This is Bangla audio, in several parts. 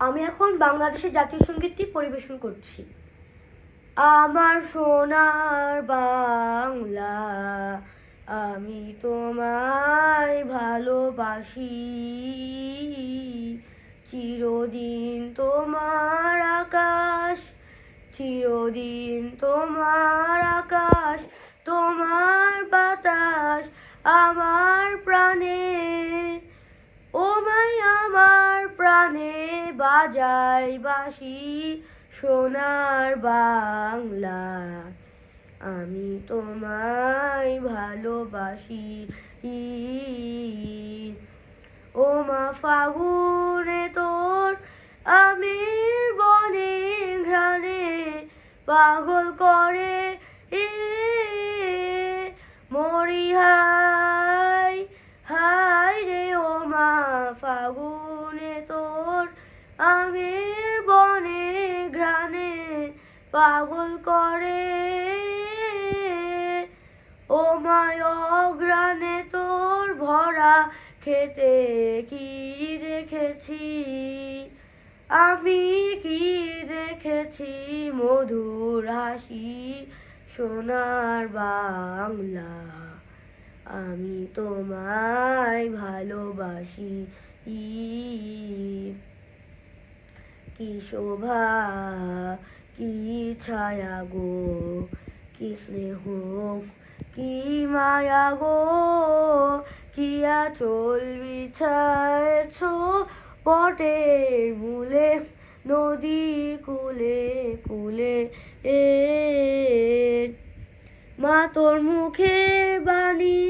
আমি এখন বাংলাদেশের জাতীয় সঙ্গীতটি পরিবেশন করছি। আমার সোনার বাংলা, আমি তোমায় ভালোবাসি। চিরদিন তোমার আকাশ, চিরদিন তোমার আকাশ, তোমার বাতাস, আমার বাজাই বাসি সোনার বাংলা। আমি তোমায় ভালোবাসি। ও মা ফাগুনে তোর আমি বনে ঘ্রাণে পাগল করে। এ মরি হাই হাই রে ও মা ফাগুনে। আমের বনে ঘ্রাণে পাগল করে। ও মায় অগ্রাণে তোর ভরা খেতে কি দেখেছি? আমি কি দেখেছি? মধুর হাসি সোনার বাংলা। আমি তোমায় ভালোবাসি। কি শোভা, কি ছায়া গো, কি স্নেহ, কি মায়া গো, কি আচল বিছায়েছ পটের মূলে, নদী কুলে কুলে এ মা তোর মুখের বাণী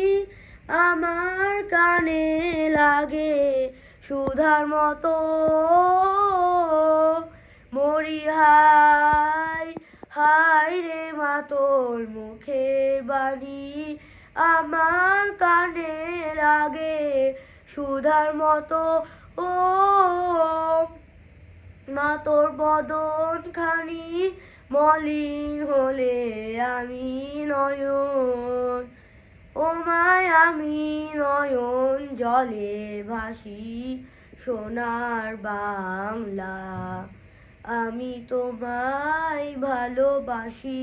আমার কানে লাগে, সুধার মতো হাই হাই রে মা তোর মুখের বাণী। আমার কানে লাগে সুধার মতো, ও মা তোর বদন খানি মলিন হলে আমি নয়ন। ও মায় আমি নয়ন জলে ভাসি সোনার বাংলা। আমি তোমায় ভালোবাসি।